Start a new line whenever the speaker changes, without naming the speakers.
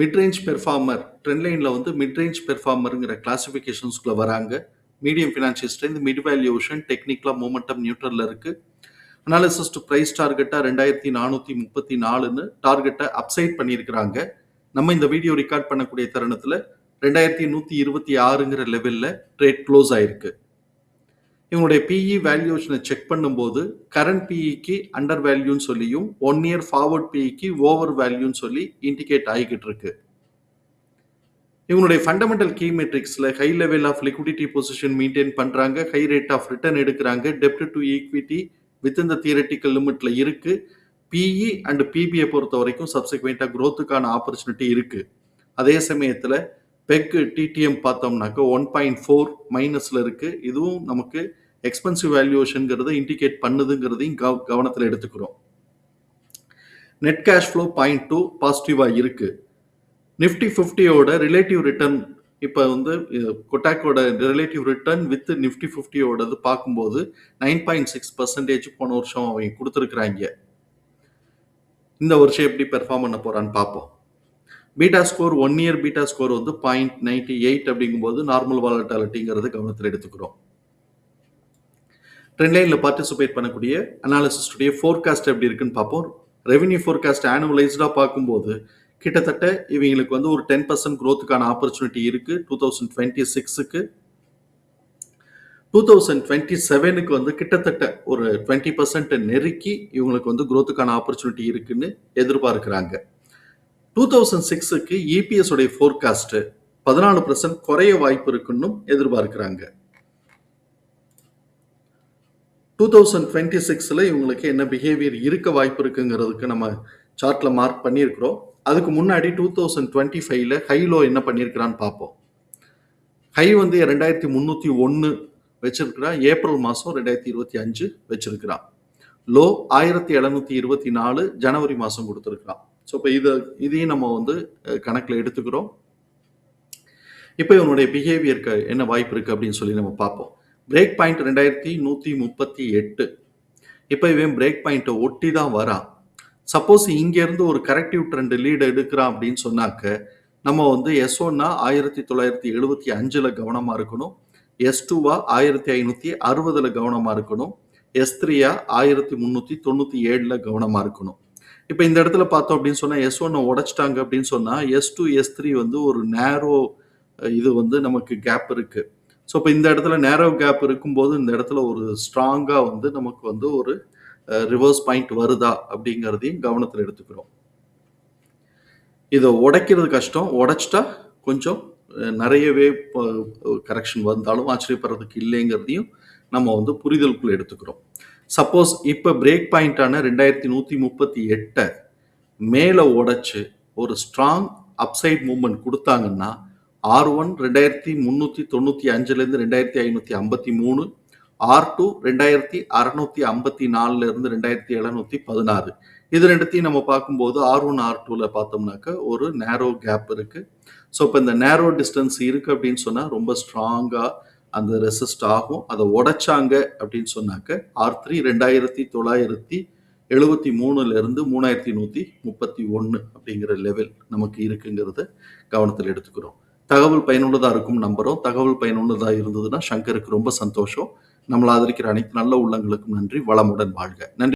Midrange performer ட்ரெண்ட்லைனில் வந்து midrange பெர்ஃபார்மருங்கிற கிளாசிஃபிகேஷன்ஸ்குள்ளே வராங்க. Medium financial strength mid valuation டெக்னிக்கலாக மூமெண்டம் நியூட்ரலில் இருக்குது அனாலிசிஸ் டு ப்ரைஸ் டார்கெட்டாக ரெண்டாயிரத்தி நானூற்றி முப்பத்தி நாலுன்னு டார்கெட்டை அப்சைட் பண்ணியிருக்கிறாங்க. நம்ம இந்த வீடியோ ரெக்கார்ட் பண்ணக்கூடிய தருணத்தில் ரெண்டாயிரத்தி நூற்றி இருபத்தி ஆறுங்கிற லெவலில் ட்ரேட் க்ளோஸ் ஆயிருக்கு. இவங்களுடைய பிஇ வேல்யூஷனை செக் பண்ணும்போது கரண்ட் பிஇக்கு அண்டர் வேல்யூன்னு சொல்லியும் ஒன் இயர் ஃபார்வர்ட் பிஇக்கு ஓவர் வேல்யூன்னு சொல்லி இண்டிகேட் ஆகிக்கிட்டு இருக்கு. இவங்களுடைய fundamental key மெட்ரிக்ஸில் high level of liquidity position maintain பண்ணுறாங்க ஹை ரேட் ஆஃப் ரிட்டர்ன் எடுக்கிறாங்க டெப்ட் to equity with the theoretical லிமிட்ல இருக்கு. பிஇ அண்ட் பிபிஐ பொறுத்த வரைக்கும் சப்சிக்வெண்ட்டாக க்ரோத்துக்கான ஆப்பர்ச்சுனிட்டி இருக்கு. அதே சமயத்தில் பெக்கு டிடிஎம் பார்த்தோம்னாக்க ஒன் பாயிண்ட் ஃபோர் மைனஸில் இருக்குது இதுவும் நமக்கு எக்ஸ்பென்சிவ் வேல்யூவேஷனுங்கிறத இண்டிகேட் பண்ணுதுங்கிறதையும் கவ கவனத்தில் எடுத்துக்கிறோம். Net cash flow point two பாசிட்டிவாக இருக்குது நிஃப்டி ஃபிஃப்டியோட ரிலேட்டிவ் ரிட்டர்ன் இப்போ வந்து கொட்டாக்கோட ரிலேட்டிவ் ரிட்டர்ன் வித் நிஃப்டி ஃபிஃப்டியோடது பார்க்கும்போது நைன் பாயிண்ட் சிக்ஸ் பர்சன்டேஜ் போன வருஷம் அவங்க கொடுத்துருக்குறாங்க. இந்த வருஷம் எப்படி பெர்ஃபார்ம் பண்ண போகிறான்னு பார்ப்போம். Beta score one year beta score வந்து பாயிண்ட் நைன்டி எயிட் அப்படிங்கும்போது நார்மல் வாலட்டாலிட்டிங்கிறது கவனத்தில் எடுத்துக்கிறோம். ட்ரெண்ட் லைனில் பார்ட்டிசிபேட் பண்ணக்கூடிய அனாலிசிஸ்டுடைய ஃபோர்காஸ்ட் எப்படி இருக்குன்னு பார்ப்போம். ரெவன்யூ ஃபோர்காஸ்ட் ஆனுவலைஸ்டாக பார்க்கும்போது கிட்டத்தட்ட இவங்களுக்கு வந்து ஒரு டென் பர்சன்ட் க்ரோத்துக்கான ஆப்பர்ச்சுனிட்டி இருக்குது டூ தௌசண்ட் டுவெண்ட்டி சிக்ஸுக்கு டூ தௌசண்ட் டுவெண்ட்டி செவனுக்கு வந்து கிட்டத்தட்ட ஒரு டுவெண்ட்டி பர்சன்ட் நெருக்கி இவங்களுக்கு வந்து க்ரோத்துக்கான ஆப்பர்ச்சுனிட்டி இருக்குன்னு எதிர்பார்க்குறாங்க. டூ தௌசண்ட் சிக்ஸுக்கு இபிஎஸ் உடைய ஃபோர்காஸ்ட்டு பதினாலு பர்சன்ட் குறைய வாய்ப்பு இருக்குன்னு எதிர்பார்க்குறாங்க. டூ தௌசண்ட் டுவெண்ட்டி சிக்ஸில் இவங்களுக்கு என்ன பிஹேவியர் இருக்க வாய்ப்பு இருக்குங்கிறதுக்கு நம்ம சார்ட்டில் மார்க் பண்ணியிருக்கிறோம். அதுக்கு முன்னாடி டூ தௌசண்ட் டுவெண்ட்டி ஃபைவ்ல ஹைலோ என்ன பண்ணியிருக்கிறான்னு பார்ப்போம். ஹை வந்து ரெண்டாயிரத்தி முந்நூற்றி ஒன்று வச்சிருக்கிறான். ஏப்ரல் மாதம் ரெண்டாயிரத்தி இருபத்தி அஞ்சு வச்சிருக்கிறான். லோ ஆயிரத்தி எழுநூத்தி இருபத்தி நாலு ஜனவரி மாதம் கொடுத்துருக்கிறான். ஸோ இப்போ இதை இதையும் நம்ம வந்து கணக்கில் எடுத்துக்கிறோம். இப்போ இவனுடைய பிஹேவியருக்கு என்ன வாய்ப்பு இருக்குது அப்படின்னு சொல்லி நம்ம பார்ப்போம். பிரேக் பாயிண்ட் ரெண்டாயிரத்தி நூற்றி முப்பத்தி எட்டு. இப்போ இவன் பிரேக் பாயிண்ட்டை ஒட்டி தான் வரான். சப்போஸ் இங்கேருந்து ஒரு கரெக்டிவ் ட்ரெண்ட் லீடு எடுக்கிறான் அப்படின்னு சொன்னாக்க நம்ம வந்து எஸ் ஒன்னா ஆயிரத்தி தொள்ளாயிரத்தி எழுபத்தி அஞ்சில் கவனமாக இருக்கணும். எஸ் டூவா ஆயிரத்தி ஐநூற்றி அறுபதில் கவனமாக இருக்கணும். எஸ் த்ரீயா ஆயிரத்தி முந்நூற்றி தொண்ணூற்றி ஏழில் கவனமாக இருக்கணும். இப்போ இந்த இடத்துல பார்த்தோம் அப்படின்னு சொன்னால் எஸ் ஒன்னை உடைச்சிட்டாங்க அப்படின்னு சொன்னால் எஸ் டூ எஸ் த்ரீ வந்து ஒரு நேரோ இது வந்து நமக்கு கேப் இருக்குது ஸோ இப்போ இந்த இடத்துல நேரோ கேப் இருக்கும்போது இந்த இடத்துல ஒரு ஸ்ட்ராங்காக வந்து நமக்கு வந்து ஒரு ரிவர்ஸ் பாயிண்ட் வருதா அப்படிங்கிறதையும் கவனத்தில் எடுத்துக்கிறோம். இதை உடைக்கிறது கஷ்டம். உடைச்சிட்டா கொஞ்சம் நிறையவே கரெக்ஷன் வந்தாலும் ஆச்சரியப்படுறதுக்கு இல்லைங்கிறதையும் நம்ம வந்து புரிதலுக்குள்ளே எடுத்துக்கிறோம். சப்போஸ் இப்போ பிரேக் பாயிண்டான ரெண்டாயிரத்தி நூற்றி முப்பத்தி எட்டை மேலே உடச்சி ஒரு ஸ்ட்ராங் அப்சைட் மூமெண்ட் கொடுத்தாங்கன்னா ஆர் ஒன் ரெண்டாயிரத்தி முந்நூற்றி தொண்ணூற்றி அஞ்சுலேருந்து ரெண்டாயிரத்தி ஐநூற்றி ஐம்பத்தி மூணு ஆர் டூ ரெண்டாயிரத்தி அறநூற்றி ஐம்பத்தி நாலுலேருந்து ரெண்டாயிரத்தி எழுநூற்றி பதினாறு. இது ரெண்டுத்தையும் நம்ம பார்க்கும்போது ஆர் ஒன் ஆர் டூவில் பார்த்தோம்னாக்க ஒரு நேரோ கேப் இருக்குது ஸோ இப்போ இந்த நேரோ டிஸ்டன்ஸ் இருக்குது அப்படின்னு சொன்னால் ரொம்ப ஸ்ட்ராங்காக அந்த ரெசிஸ்ட் ஆகும். அதை உடைச்சாங்க அப்படின்னு சொன்னாக்க ஆர் த்ரீ ரெண்டாயிரத்தி தொள்ளாயிரத்தி எழுபத்தி மூணுலேருந்து மூணாயிரத்தி நூற்றி முப்பத்தி ஒன்று அப்படிங்கிற லெவல் நமக்கு இருக்குங்கிறத கவனத்தில் எடுத்துக்கிறோம். தகவல் பயனுள்ளதாக இருக்கும் நம்புகிறோம் தகவல் பயனுள்ளதாக இருந்ததுன்னா சங்கருக்கு ரொம்ப சந்தோஷம். நம்மளை ஆதரிக்கிற அனைத்து நல்ல உள்ளங்களுக்கும் நன்றி. வளமுடன் வாழ்க. நன்றி.